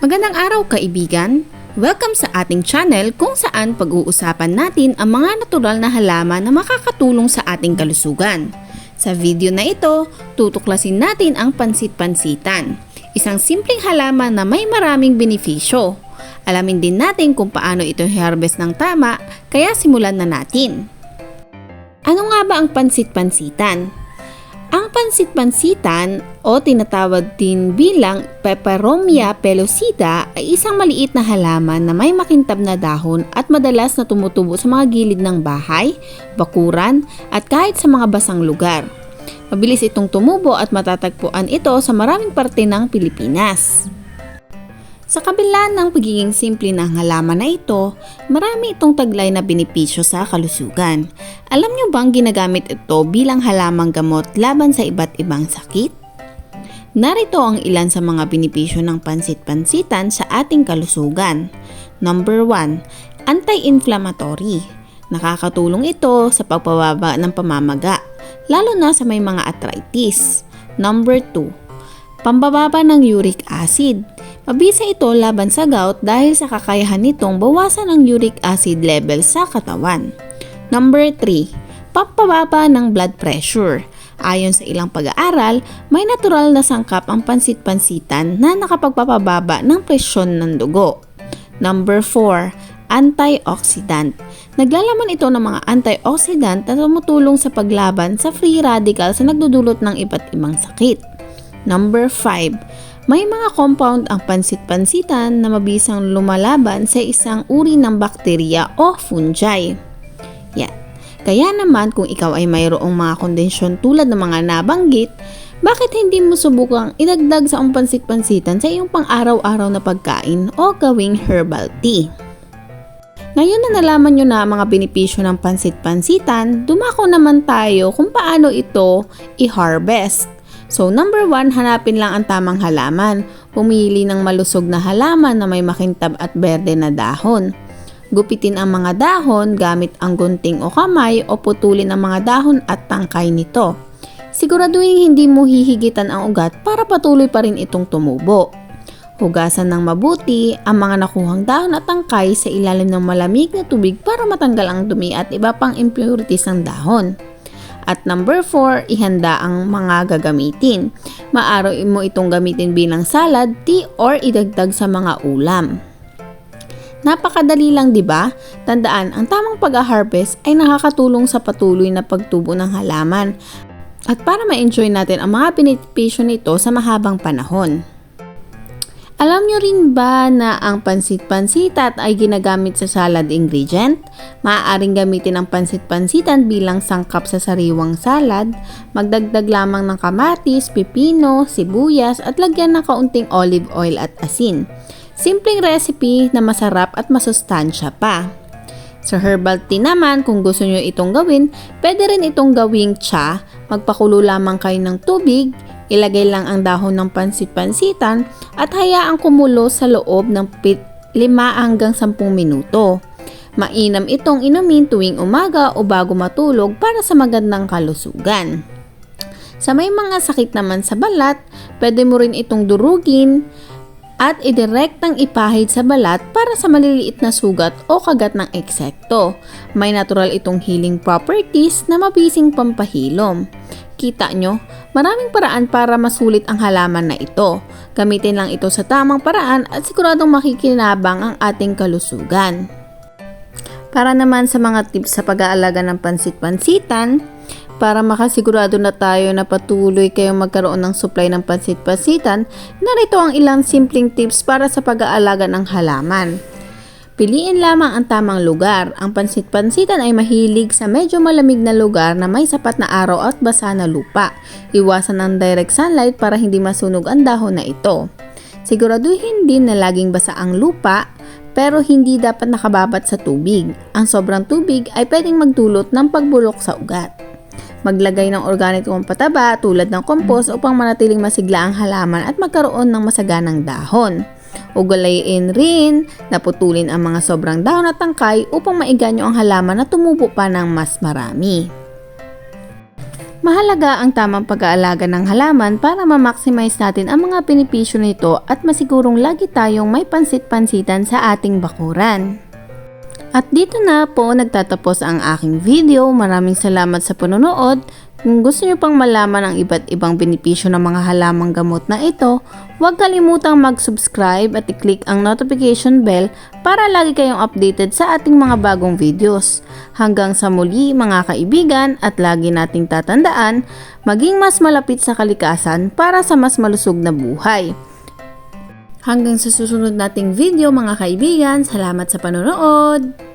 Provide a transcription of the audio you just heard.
Magandang araw kaibigan! Welcome sa ating channel kung saan pag-uusapan natin ang mga natural na halaman na makakatulong sa ating kalusugan. Sa video na ito, tutuklasin natin ang pansit-pansitan. Isang simpleng halaman na may maraming benepisyo. Alamin din natin kung paano ito harvest ng tama, kaya simulan na natin. Ano nga ba ang pansit-pansitan? Ang pansit-pansitan o tinatawag din bilang Peperomia pellucida ay isang maliit na halaman na may makintab na dahon at madalas na tumutubo sa mga gilid ng bahay, bakuran at kahit sa mga basang lugar. Mabilis itong tumubo at matatagpuan ito sa maraming parte ng Pilipinas. Sa kabila ng pagiging simple ng halaman na ito, marami itong taglay na benepisyo sa kalusugan. Alam niyo bang ginagamit ito bilang halamang gamot laban sa iba't ibang sakit? Narito ang ilan sa mga benepisyo ng pansit-pansitan sa ating kalusugan. Number 1, anti-inflammatory. Nakakatulong ito sa pagpababa ng pamamaga, lalo na sa may mga arthritis. Number 2, pambababa ng uric acid. Mabisa ito laban sa gout dahil sa kakayahan nitong bawasan ang uric acid level sa katawan. Number 3, pampababa ng blood pressure. Ayon sa ilang pag-aaral, may natural na sangkap ang pansit-pansitan na nakapagpapababa ng presyon ng dugo. Number 4, antioxidant. Naglalaman ito ng mga antioxidant na tumutulong sa paglaban sa free radicals na nagdudulot ng iba't ibang sakit. Number 5, may mga compound ang pansit-pansitan na mabisang lumalaban sa isang uri ng bakterya o fungi. Yan. Kaya naman kung ikaw ay mayroong mga kondensyon tulad ng mga nabanggit, bakit hindi mo subukang idagdag sa ang pansit-pansitan sa iyong pang-araw-araw na pagkain o gawing herbal tea? Ngayon na nalaman nyo na ang mga benepisyo ng pansit-pansitan, dumako naman tayo kung paano ito i-harvest. So number one, hanapin lang ang tamang halaman. Pumili ng malusog na halaman na may makintab at berde na dahon. Gupitin ang mga dahon gamit ang gunting o kamay o putulin ang mga dahon at tangkay nito. Siguraduhin hindi mo hihigitan ang ugat para patuloy pa rin itong tumubo. Hugasan ng mabuti ang mga nakuhang dahon at tangkay sa ilalim ng malamig na tubig para matanggal ang dumi at iba pang impurities ng dahon. At number 4, ihanda ang mga gagamitin. Maaraw mo itong gamitin bilang salad, tea, or idagdag sa mga ulam. Napakadali lang 'di ba? Tandaan, ang tamang pag-harvest ay nakakatulong sa patuloy na pagtubo ng halaman at para ma-enjoy natin ang mga benepisyo nito sa mahabang panahon. Alam nyo rin ba na ang pansit-pansitat ay ginagamit sa salad ingredient? Maaaring gamitin ang pansit-pansitan bilang sangkap sa sariwang salad, magdagdag lamang ng kamatis, pipino, sibuyas at lagyan ng kaunting olive oil at asin. Simpleng recipe na masarap at masustansya pa. Sa herbal tea naman, kung gusto nyo itong gawin, pwede rin itong gawing cha. Magpakulo lamang kayo ng tubig, Ilagay lang ang dahon ng pansit-pansitan at hayaang kumulo sa loob ng 5 hanggang 10 minuto. Mainam itong inumin tuwing umaga o bago matulog para sa magandang kalusugan. Sa may mga sakit naman sa balat, pwede mo rin itong durugin at idirektang ipahid sa balat para sa maliliit na sugat o kagat ng eksekto. May natural itong healing properties na mabising pampahilom. Kita nyo, maraming paraan para masulit ang halaman na ito. Gamitin lang ito sa tamang paraan at siguradong makikinabang ang ating kalusugan. Para naman sa mga tips sa pag-aalaga ng pansit-pansitan, para makasigurado na tayo na patuloy kayong magkaroon ng supply ng pansit-pansitan, narito ang ilang simpleng tips para sa pag-aalaga ng halaman. Piliin lamang ang tamang lugar. Ang pansit-pansitan ay mahilig sa medyo malamig na lugar na may sapat na araw at basa na lupa. Iwasan ang direct sunlight para hindi masunog ang dahon na ito. Siguraduhin din na laging basa ang lupa pero hindi dapat nakababat sa tubig. Ang sobrang tubig ay pwedeng magdulot ng pagbulok sa ugat. Maglagay ng organikong pataba tulad ng compost upang manatiling masigla ang halaman at magkaroon ng masaganang dahon. Ugalayin rin na putulin ang mga sobrang dahon at tangkay upang maiganyo ang halaman na tumubo pa ng mas marami. Mahalaga ang tamang pag-aalaga ng halaman para ma-maximize natin ang mga benepisyo nito at masigurong lagi tayong may pansit-pansitan sa ating bakuran. At dito na po nagtatapos ang aking video. Maraming salamat sa panonood. Kung gusto nyo pang malaman ang iba't ibang benepisyo ng mga halamang gamot na ito, huwag kalimutang mag-subscribe at i-click ang notification bell para lagi kayong updated sa ating mga bagong videos. Hanggang sa muli mga kaibigan at lagi nating tatandaan, maging mas malapit sa kalikasan para sa mas malusog na buhay. Hanggang sa susunod nating video mga kaibigan, salamat sa panonood!